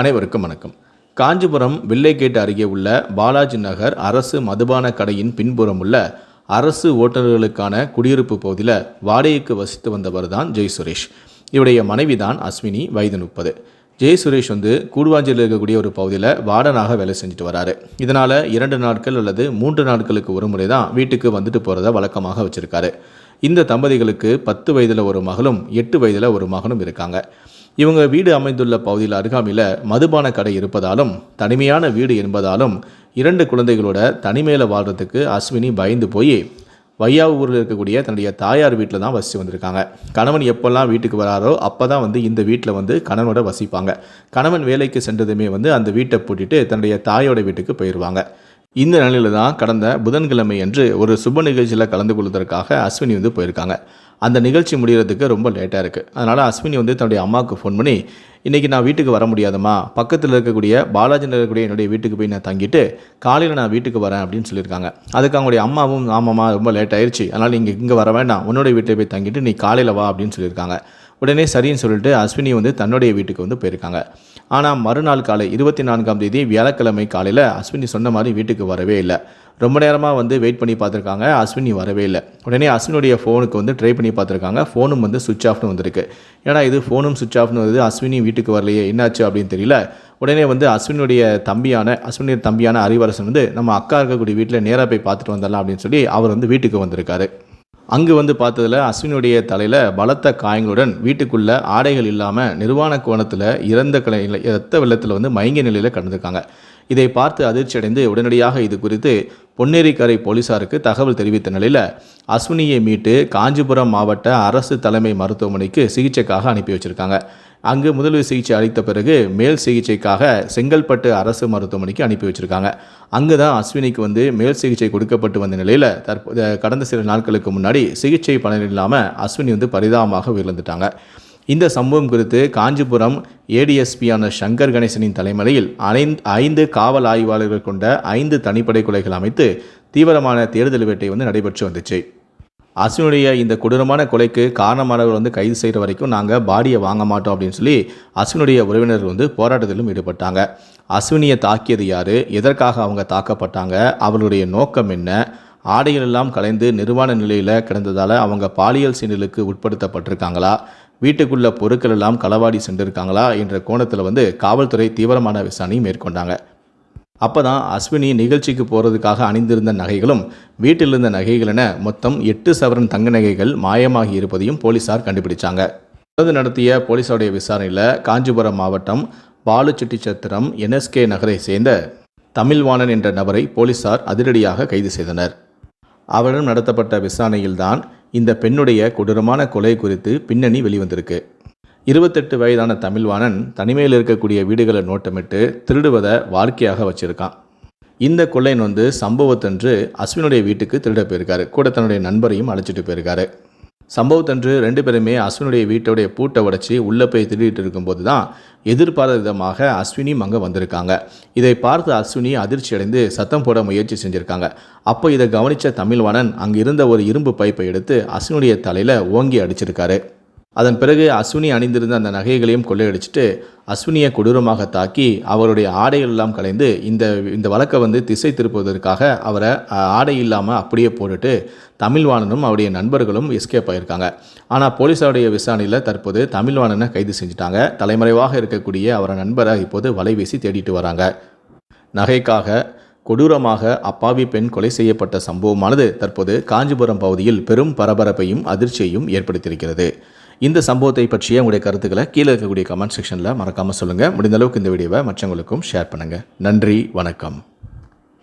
அனைவருக்கும் வணக்கம். காஞ்சிபுரம் வில்லைகேட் அருகே உள்ள பாலாஜி நகர் அரசு மதுபான கடையின் பின்புறம் உள்ள அரசு ஓட்டுநர்களுக்கான குடியிருப்பு பகுதியில் வாடகைக்கு வசித்து வந்தவர் தான் ஜெய் சுரேஷ். இவருடைய மனைவி தான் அஸ்வினி வயது முப்பது. ஜெய் சுரேஷ் வந்து கூடுவாஞ்சியில் இருக்கக்கூடிய ஒரு பகுதியில் வார்டனாக வேலை செஞ்சுட்டு வராரு. இதனால் இரண்டு நாட்கள் அல்லது மூன்று நாட்களுக்கு ஒரு முறை தான் வீட்டுக்கு வந்துட்டு போகிறத வழக்கமாக வச்சுருக்காரு. இந்த தம்பதிகளுக்கு பத்து வயதில் ஒரு மகளும் எட்டு வயதில் ஒரு மகனும் இருக்காங்க. இவங்க வீடு அமைந்துள்ள பகுதியில் அருகாமையில் மதுபான கடை இருப்பதாலும் தனிமையான வீடு என்பதாலும் இரண்டு குழந்தைகளோட தனிமையில் வாழ்கிறதுக்கு அஸ்வினி பயந்து போய் வையாவூரில் இருக்கக்கூடிய தன்னுடைய தாயார் வீட்டில் தான் வசித்து வந்திருக்காங்க. கணவன் எப்போல்லாம் வீட்டுக்கு வராரோ அப்போ தான் வந்து இந்த வீட்டில் வந்து கணவனோட வசிப்பாங்க. கணவன் வேலைக்கு சென்றதுமே வந்து அந்த வீட்டை பூட்டிட்டு தன்னுடைய தாயோட வீட்டுக்கு போயிடுவாங்க இந்த நிலையில் தான் கடந்த புதன்கிழமை அன்று ஒரு சுப நிகழ்ச்சியில் கலந்து கொள்வதற்காக அஸ்வினி வந்து போயிருக்காங்க. அந்த நிகழ்ச்சி முடிகிறதுக்கு ரொம்ப லேட்டாக இருக்குது அதனால் அஸ்வினி வந்து தன்னுடைய அம்மாவுக்கு ஃபோன் பண்ணி இன்றைக்கி நான் வீட்டுக்கு வர முடியாதம்மா. பக்கத்தில் இருக்கக்கூடிய பாலாஜியில் இருக்கக்கூடிய என்னுடைய வீட்டுக்கு போய் நான் தங்கிட்டு காலையில் நான் வீட்டுக்கு வரேன் அப்படின்னு சொல்லியிருக்காங்க. அதுக்கு அவங்களுடைய அம்மாவும் ஆமாம்மா ரொம்ப லேட் ஆயிடுச்சு அதனால் நீங்கள் இங்கே வர வேண்டாம். உன்னுடைய வீட்டில் போய் தங்கிட்டு நீ காலையில் வா அப்படின்னு சொல்லியிருக்காங்க. உடனே சரின்னு சொல்லிட்டு அஸ்வினி வந்து தன்னுடைய வீட்டுக்கு வந்து போயிருக்காங்க. ஆனால் மறுநாள் காலை இருபத்தி நான்காம் தேதி வியாழக்கிழமை காலையில் அஸ்வினி சொன்ன மாதிரி வீட்டுக்கு வரவே இல்லை. ரொம்ப நேரமாக வந்து வெயிட் பண்ணி பார்த்துருக்காங்க. அஸ்வினி வரவே இல்லை. உடனே அஸ்வினுடைய ஃபோனுக்கு வந்து ட்ரை பண்ணி பார்த்துருக்காங்க. ஃபோனும் வந்து சுவிச் ஆஃப்னு வந்திருக்கு. ஏன்னா இது ஃபோனும் சுவிச் ஆஃப்னு வருது. அஸ்வினி வீட்டுக்கு வரலையே. என்னாச்சு அப்படின்னு தெரியல. உடனே வந்து அஸ்வினுடைய தம்பியான அஸ்வினுடைய தம்பியான அறிவரசன் வந்து நம்ம அக்கா இருக்கக்கூடிய வீட்டில் நேராக போய் பார்த்துட்டு வந்துடலாம் அப்படின்னு சொல்லி அவர் வந்து வீட்டுக்கு வந்திருக்காரு. அங்கு வந்து பார்த்ததில் அஸ்வினுடைய தலையில் பலத்த காயங்களுடன் வீட்டுக்குள்ளே ஆடைகள் இல்லாமல் நிர்வாண கோணத்தில் இறந்த கலையில் இரத்த வெள்ளத்தில் வந்து மயங்கிய நிலையில் கடந்திருக்காங்க. இதை பார்த்து அதிர்ச்சி அடைந்து உடனடியாக இது குறித்து பொன்னேரிக்கரை போலீசாருக்கு தகவல் தெரிவித்த நிலையில் அஸ்வினியை மீட்டு காஞ்சிபுரம் மாவட்ட அரசு தலைமை மருத்துவமனைக்கு சிகிச்சைக்காக அனுப்பி வச்சிருக்காங்க. அங்கு முதலுதவி சிகிச்சை அளித்த பிறகு மேல் சிகிச்சைக்காக செங்கல்பட்டு அரசு மருத்துவமனைக்கு அனுப்பி வச்சிருக்காங்க. அங்கு தான் அஸ்வினிக்கு வந்து மேல் சிகிச்சை கொடுக்கப்பட்டு வந்த நிலையில் தற்போது கடந்த சில நாட்களுக்கு முன்னாடி சிகிச்சை பலன் இல்லாமல் அஸ்வினி வந்து பரிதாபமாக உயிர்ந்துட்டாங்க இந்த சம்பவம் குறித்து காஞ்சிபுரம் ஏடிஎஸ்பியான சங்கர் கணேசனின் தலைமையில் அனைந்து ஐந்து காவல் ஆய்வாளர்கள் கொண்ட ஐந்து தனிப்படை குலைகள் அமைத்து தீவிரமான தேடுதல் வேட்டை வந்து நடைபெற்று வந்துச்சு. அஸ்வினுடைய இந்த கொடூரமான கொலைக்கு காரணமானவர் வந்து கைது செய்கிற வரைக்கும் நாங்கள் பாடியை வாங்க மாட்டோம் அப்படின்னு சொல்லி அஸ்வினுடைய உறவினர்கள் வந்து போராட்டத்திலும் ஈடுபட்டாங்க. அஸ்வினியை தாக்கியது யார்? எதற்காக அவங்க தாக்கப்பட்டாங்க? அவர்களுடைய நோக்கம் என்ன? ஆடைகள் எல்லாம் கலைந்து நிர்வாண நிலையில் கிடந்ததால் அவங்க பாலியல் சீண்டலுக்கு உட்படுத்தப்பட்டிருக்காங்களா? வீட்டுக்குள்ள பொருட்கள் எல்லாம் களவாடி சென்றிருக்காங்களா? என்ற கோணத்தில் வந்து காவல்துறை தீவிரமான விசாரணை மேற்கொண்டாங்க. அப்போ தான் அஸ்வினி நிகழ்ச்சிக்கு போகிறதுக்காக அணிந்திருந்த நகைகளும் வீட்டில் இருந்த நகைகள் என மொத்தம் எட்டு சவரன் தங்க நகைகள் மாயமாகி இருப்பதையும் போலீசார் கண்டுபிடிச்சாங்க. தொடர்ந்து நடத்திய போலீசாருடைய விசாரணையில் காஞ்சிபுரம் மாவட்டம் பாலுச்செட்டிச்சத்திரம் என்எஸ்கே நகரை சேர்ந்த தமிழ்வாணன் என்ற நபரை போலீசார் அதிரடியாக கைது செய்தனர். அவரிடம் நடத்தப்பட்ட விசாரணையில்தான் இந்த பெண்ணுடைய கொடூரமான கொலை குறித்து பின்னணி வெளிவந்திருக்கு. இருபத்தெட்டு வயதான தமிழ்வாணன் தனிமையில் இருக்கக்கூடிய வீடுகளை நோட்டமிட்டு திருடுவதை வாழ்க்கையாக வச்சுருக்கான். இந்த கொள்ளையன் வந்து சம்பவத்தன்று அஸ்வினுடைய வீட்டுக்கு திருட போயிருக்காரு. கூட தன்னுடைய நண்பரையும் அழைச்சிட்டு போயிருக்காரு. சம்பவத்தன்று ரெண்டு பேருமே அஸ்வினுடைய வீட்டோடைய பூட்டை உடைச்சி உள்ளே போய் திருடிட்டு இருக்கும்போது தான் எதிர்பாராத விதமாக அஸ்வினியும் அங்கே வந்திருக்காங்க. இதை பார்த்து அஸ்வினி அதிர்ச்சி அடைந்து சத்தம் போட முயற்சி செஞ்சுருக்காங்க. அப்போ இதை கவனித்த தமிழ்வாணன் அங்கே இருந்த ஒரு இரும்பு பைப்பை எடுத்து அஸ்வினுடைய தலையில் ஓங்கி அடிச்சிருக்காரு. அதன் பிறகு அஸ்வினி அணிந்திருந்த அந்த நகைகளையும் கொள்ளையடிச்சிட்டு அஸ்வினியை கொடூரமாக தாக்கி அவருடைய ஆடைகள் எல்லாம் கலைந்து இந்த இந்த வழக்கை வந்து திசை திருப்புவதற்காக அவரை ஆடை இல்லாமல் அப்படியே போட்டுட்டு தமிழ்வாணனும் அவருடைய நண்பர்களும் எஸ்கேப் ஆகியிருக்காங்க ஆனால் போலீஸாருடைய விசாரணையில் தற்போது தமிழ்வாணனை கைது செஞ்சுட்டாங்க. தலைமறைவாக இருக்கக்கூடிய அவரை நண்பரை இப்போது வலை வீசி தேடிட்டு வராங்க. நகைக்காக கொடூரமாக அப்பாவி பெண் கொலை செய்யப்பட்ட சம்பவமானது தற்போது காஞ்சிபுரம் பகுதியில் பெரும் பரபரப்பையும் அதிர்ச்சியையும் ஏற்படுத்தியிருக்கிறது. இந்த சம்பவத்தை பற்றிய உங்களுடைய கருத்துக்களை கீழே இருக்கக்கூடிய கமெண்ட் செக்ஷனில் மறக்காமல் சொல்லுங்கள் முடிந்த அளவுக்கு இந்த வீடியோவை மற்றவங்களுக்கும் ஷேர் பண்ணுங்கள் நன்றி வணக்கம்.